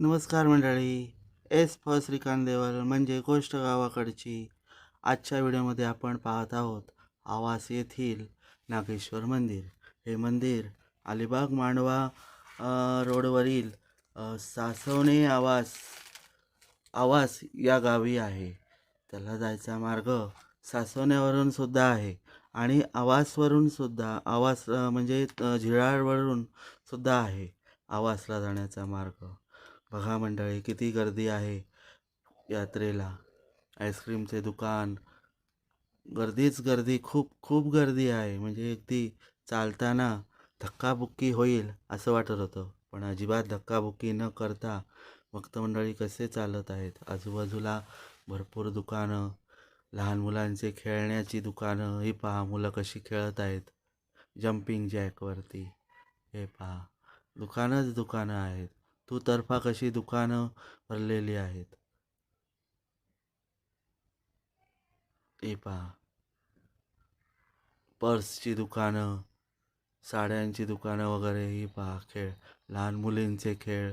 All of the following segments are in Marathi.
नमस्कार मंडळी. एस फ श्रीकांत देवल म्हणजे गोष्ट गावाकडची. आजच्या व्हिडिओमध्ये आपण पाहत आहोत आवास येथील नागेश्वर मंदिर. हे मंदिर अलिबाग मांडवा रोडवरील सासवणे आवास आवास या गावी आहे. त्याला जायचा मार्ग सासवण्यावरून सुद्धा आहे आणि आवासवरून सुद्धा आवास म्हणजे अ, झिराळवरून सुद्धा आहे. आवासला जाण्याचा मार्ग बघा मंडळी किती गर्दी आहे यात्रेला. आईस्क्रीमचे दुकान. गर्दीच गर्दी खूप खूप गर्दी आहे. म्हणजे अगदी चालताना धक्काबुक्की होईल असं वाटत होतं. पण अजिबात धक्काबुक्की न करता भक्त मंडळी कसे चालत आहेत? आजूबाजूला भरपूर दुकानं लहान मुलांचे खेळण्याची दुकानं ही पहा मुलं कशी खेळत आहेत. जम्पिंग जॅकवरती हे पहा दुकानंच दुकानं आहेत. तू तर्फा कशी दुकानं भरलेली आहेत? हे पहा. पर्सची दुकानं साड्यांची दुकानं वगैरे ही पहा खेळ. लहान मुलींचे खेळ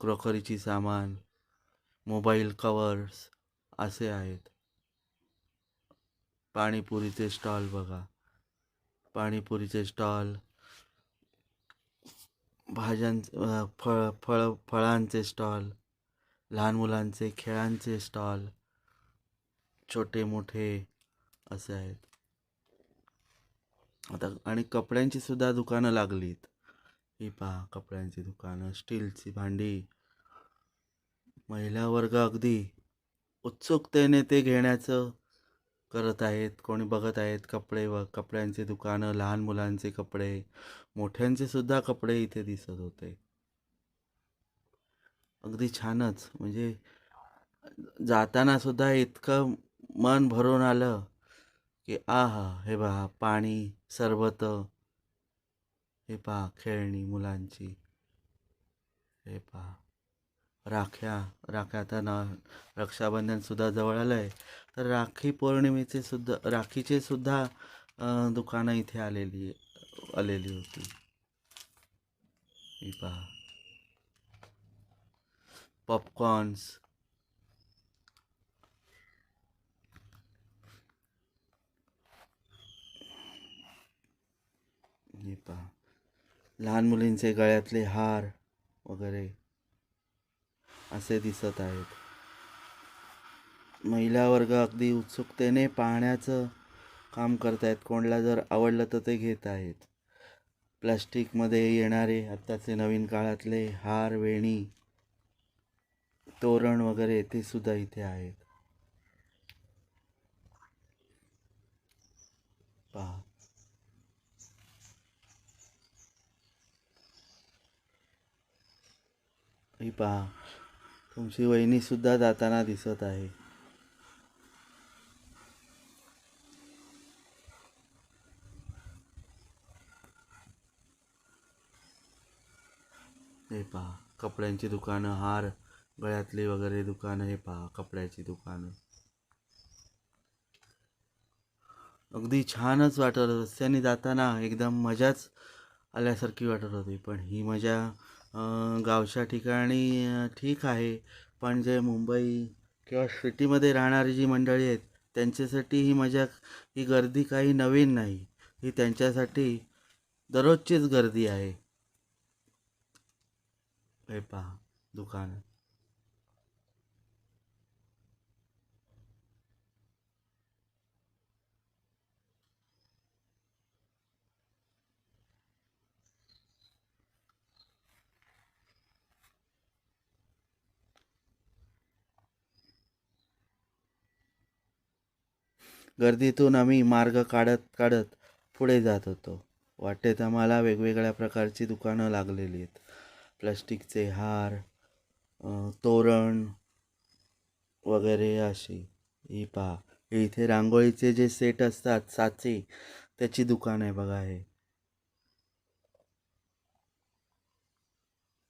क्रॉकरीची सामान मोबाईल कवर्स असे आहेत. पाणीपुरीचे स्टॉल बघा. पाणीपुरीचे स्टॉल भाज्यां फळ फळ फळांचे स्टॉल लहान मुलांचे खेळांचे स्टॉल छोटे मोठे असे आहेत. आता आणि कपड्यांची सुद्धा दुकानं लागलीत. ही पहा कपड्यांची दुकानं स्टीलची भांडी. महिला वर्ग अगदी उत्सुकतेने ते घेण्याचं करत आहेत कोणी बघत आहेत कपडे व कपड्यांचे दुकानं लहान मुलांचे कपडे मोठ्यांचे सुद्धा कपडे इथे दिसत होते. अगदी छानच. म्हणजे जाताना सुद्धा इतकं मन भरून आलं की आहा हे पहा पाणी सरबत हे पहा खेळणी मुलांची हे पहा राख्या राख्या आता ना रक्षाबंधन सुद्धा जवळ आलं आहे तर राखी पौर्णिमेचे सुद्धा राखीचे सुद्धा दुकानं इथे आलेली आलेली होती. ही पहा. पॉपकॉर्न्स हे पहा. लहान मुलींचे गळ्यातले हार वगैरे असे दिसत आहेत. महिला वर्ग अगदी उत्सुकतेने पाहण्याचं काम करत आहेत कोणाला जर आवडलं तर ते घेत आहेत. प्लास्टिकमध्ये येणारे आत्ताचे नवीन काळातले हार वेणी तोरण वगैरे ते सुद्धा इथे आहेत. पहा. ही पहा. तुमची वहिनी सुद्धा जाताना दिसत आहे हे पहा कपड्यांची दुकानं हार गळ्यातली वगैरे दुकानं हे पहा कपड्याची दुकानं. अगदी छानच वाटत रस्त्याने जाताना एकदम मजाच आल्यासारखी वाटत होती. पण ही मजा गावच्या ठिकाणी ठीक आहे. पण जे मुंबई किंवा सिटीमध्ये राहणारी जी मंडळी आहेत त्यांच्यासाठी ही मजा ही गर्दी काही नवीन नाही. ही त्यांच्यासाठी दररोजचीच गर्दी आहे. हे पहा दुकान गर्दीतून आम्ही मार्ग काढत काढत पुढे जात होतो. वाटेत आम्हाला वेगवेगळ्या प्रकारची दुकानं लागलेली आहेत. प्लास्टिकचे हार तोरण वगैरे अशी. ही पहा. इथे रांगोळीचे जे सेट असतात साचे त्याची दुकान आहे बघा हे.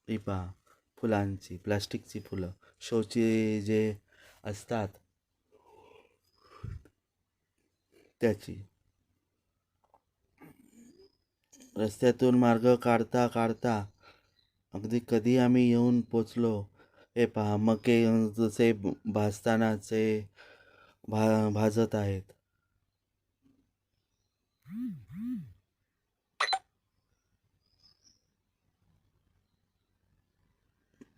ही पहा. फुलांची प्लास्टिकची फुलं. शोची जे असतात त्याची. रस्त्यातून मार्ग काढता काढता अगदी कधी आम्ही येऊन पोचलो हे पहा मके जसे भाजतानाचे भा भाजत आहेत.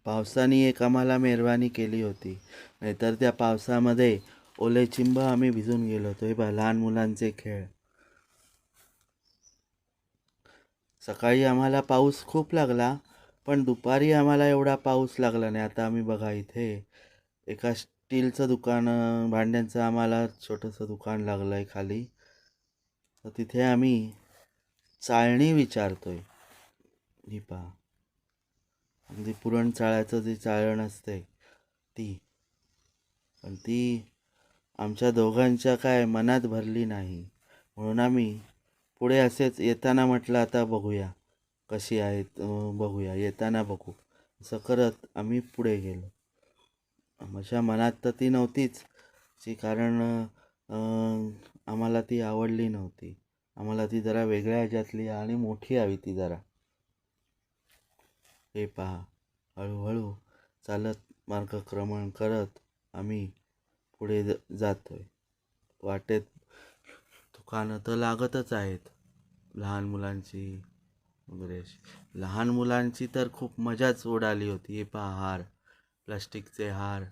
पावसाने एक आम्हाला मेहरबानी केली होती. नाहीतर त्या पावसामध्ये ओले चिंब आम्ही भिजून गेलो होतो. हे पहा लहान मुलांचे खेळ. सकाळी आम्हाला पाऊस खूप लागला. पण दुपारी आम्हाला एवढा पाऊस लागला नाही. आता आम्ही बघा इथे एका स्टीलचं दुकान भांड्यांचं आम्हाला छोटंसं दुकान लागलं आहे खाली. तर तिथे आम्ही चाळणी विचारतोय. ही पहा. अगदी पुरण चाळायचं जे चाळण असते ती. पण ती आमच्या दोघांच्या काय मनात भरली नाही. म्हणून आम्ही पुढे असेच येताना म्हटलं आता बघूया. कशी आहेत बघूया. येताना बघू. असं करत आम्ही पुढे गेलो. माझ्या मनात तर ती नव्हतीच ची कारण आम्हाला ती आवडली नव्हती. आम्हाला ती जरा वेगळ्या ह्याच्यातली आणि मोठी हवी ती जरा. हे पहा. हळूहळू चालत मार्गक्रमण करत आम्ही पुढे ज जातोय. वाटेत दुकानं तर लागतच आहेत. लहान मुलांची वगैरे. लहान मुलांची तर खूप मजाच उडाली होती. हे पहा हार. प्लास्टिकचे हार.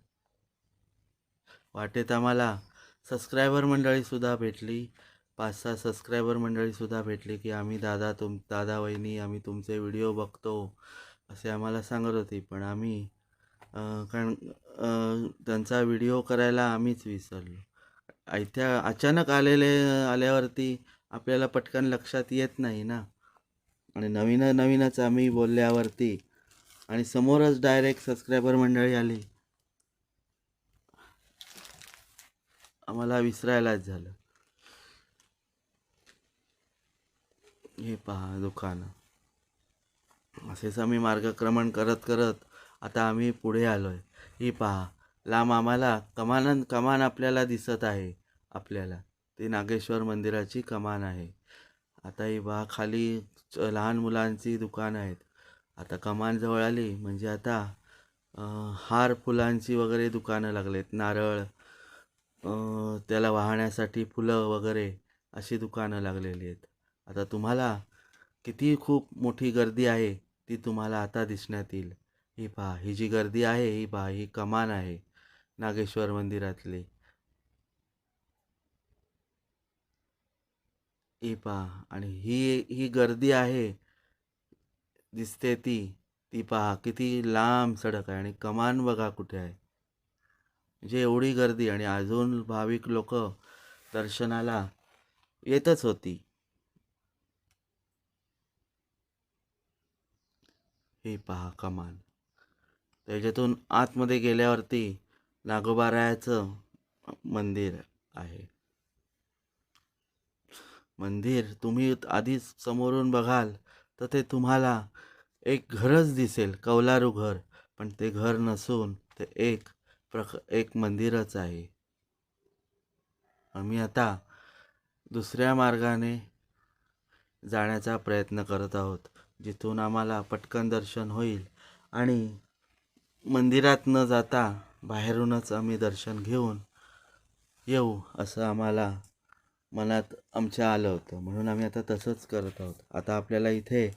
वाटेत आम्हाला सबस्क्रायबर मंडळीसुद्धा भेटली. पाच सहा सबस्क्रायबर मंडळीसुद्धा भेटली की आम्ही दादा तुम दादा वहिनी आम्ही तुमचे व्हिडिओ बघतो असे आम्हाला सांगत होती. पण आम्ही कारण त्यांचा व्हिडिओ करायला आम्हीच विसरलो. आयत्या अचानक आलेले आल्यावरती आपल्याला पटकन लक्षात येत नाही ना. आणि नवीन नवीनच आम्ही बोलल्यावरती आणि समोरच डायरेक्ट सबस्क्रायबर मंडळी आली. आम्हाला विसरायलाच झालं. हे पहा दुकानं. असेच आम्ही मार्गक्रमण करत करत आता आम्ही पुढे आलो आहे ही पहा लांब आम्हाला कमान कमान आपल्याला दिसत आहे. आपल्याला. ती नागेश्वर मंदिराची कमान आहे. आता ही बा खाली च- लहान मुलांची दुकानं आहेत. आता कमान जवळ आली म्हणजे आता हार फुलांची वगैरे दुकानं लागलेत. नारळ त्याला वाहण्यासाठी फुलं वगैरे अशी दुकानं लागलेली आहेत. आता तुम्हाला किती खूप मोठी गर्दी आहे ती तुम्हाला आता दिसण्यात येईल. ही पहा ही जी गर्दी आहे ही पहा ही कमान आहे. नागेश्वर मंदिरातली. ही पहा आणि ही ही गर्दी आहे. दिसते ती ती पहा किती लांब सडक आहे आणि कमान बघा कुठे आहे. म्हणजे एवढी गर्दी आणि अजून भाविक लोक दर्शनाला येतच होती. हे पहा कमान. त्याच्यातून आतमध्ये गेल्यावरती नागोबारायाचं मंदिर आहे. मंदिर तुम्ही आधीच समोरून बघाल तर ते तुम्हाला एक घरच दिसेल कौलारू घर. पण ते घर नसून ते एक प्रक एक मंदिरच आहे. आम्ही आता दुसऱ्या मार्गाने जाण्याचा प्रयत्न करत आहोत जिथून आम्हाला पटकन दर्शन होईल. आणि मंदिरात न जाता बाहेरूनच आम्ही दर्शन घेऊन येऊ असं आम्हाला मनात आमच्या आलं होतं. म्हणून आम्ही आता तसंच करत आहोत. आता आपल्याला इथे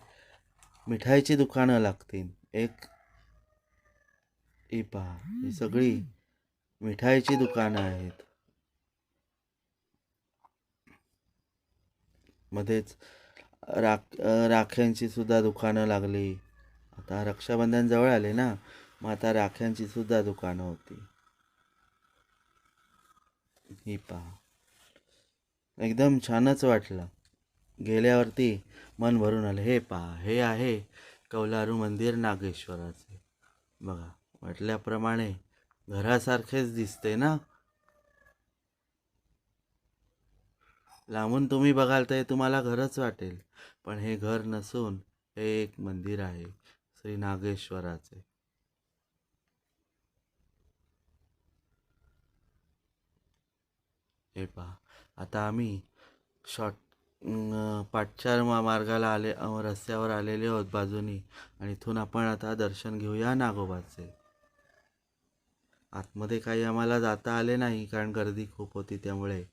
मिठाईची दुकानं लागतील. एक ही पहा ही सगळी मिठाईची दुकानं आहेत. मध्येच राख राख्यांची सुद्धा दुकानं लागली. आता रक्षाबंधन जवळ आले ना मग आता राख्यांची सुद्धा दुकानं होती. ही पहा एकदम छानच वाटलं. गेल्यावरती मन भरून आलं हे पहा हे आहे कौलारू मंदिर नागेश्वराचे. बघा म्हटल्याप्रमाणे घरासारखेच दिसते ना? लांबून तुम्ही बघाल तर हे तुम्हाला घरच वाटेल पण हे घर नसून हे एक मंदिर आहे श्री नागेश्वराचे. हे पहा आता आम्ही शॉर्ट पाठचार मा मार्गाला आले रस्त्यावर आलेले आहोत बाजूनी. आणि इथून आपण आता दर्शन घेऊया नागोबाचे. आतमध्ये काही आम्हाला जाता आले नाही कारण गर्दी खूप होती त्यामुळे.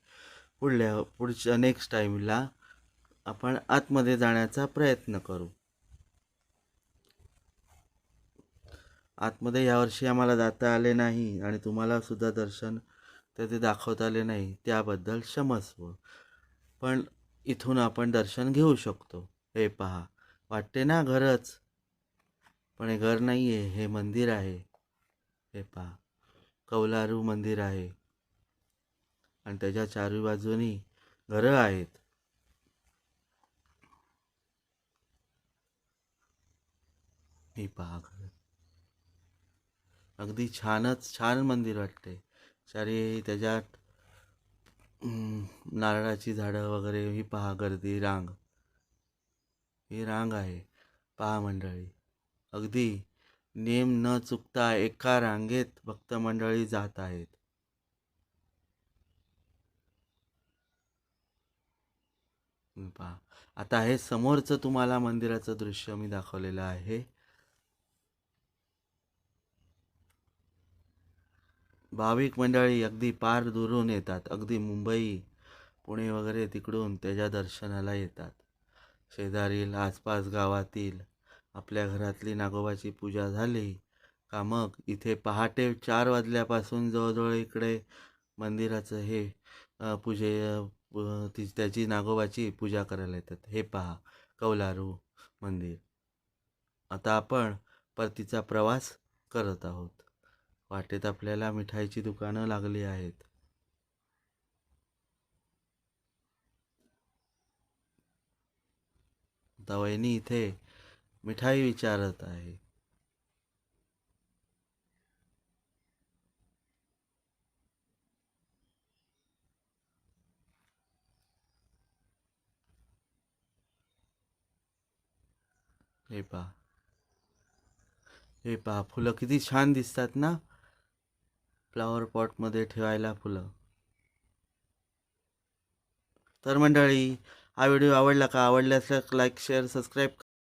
पुढल्या पुढच्या नेक्स्ट टाईमला आपण आतमध्ये जाण्याचा प्रयत्न करू. आतमध्ये यावर्षी आम्हाला जाता आले नाही आणि तुम्हाला सुद्धा दर्शन ते दाखवता आले नाही. त्याबद्दल क्षमस्व. पण इथून आपण दर्शन घेऊ शकतो. हे पहा. वाटते ना घरच? पण हे घर नाही आहे हे मंदिर आहे. हे पहा. कौलारू मंदिर आहे. आणि त्याच्या चारी बाजूनी घरं आहेत. ही पहा घर. अगदी छानच छान मंदिर वाटते. चारी त्याच्यात नारळाची झाडं वगैरे ही पहा गर्दी रांग. ही रांग आहे पहा मंडळी. अगदी नेम न चुकता एका रांगेत भक्त मंडळी जात आहेत. पहा. आता हे समोरचं तुम्हाला मंदिराचं दृश्य मी दाखवलेलं आहे. भाविक मंडळी अगदी पार दुरून येतात. अगदी मुंबई पुणे वगैरे तिकडून त्याच्या दर्शनाला येतात. शेजारील आसपास गावातील आपल्या घरातली नागोबाची पूजा झाली. का मग इथे पहाटे चार वाजल्यापासून जवळजवळ इकडे मंदिराचं हे पूजे ती त्याची नागोबाची पूजा करायला येतात. हे पहा कौलारू मंदिर. आता आपण परतीचा प्रवास करत आहोत. वाटेत आपल्याला मिठाईची दुकानं लागली आहेत. दवैनी इथे मिठाई विचारत आहे. हे पहा हे पहा फुलं किती छान दिसतात ना. फ्लॉवर पॉटमध्ये ठेवायला फुलं. तर मंडळी हा व्हिडिओ आवडला का? आवडल्यास लाईक शेअर सबस्क्राईब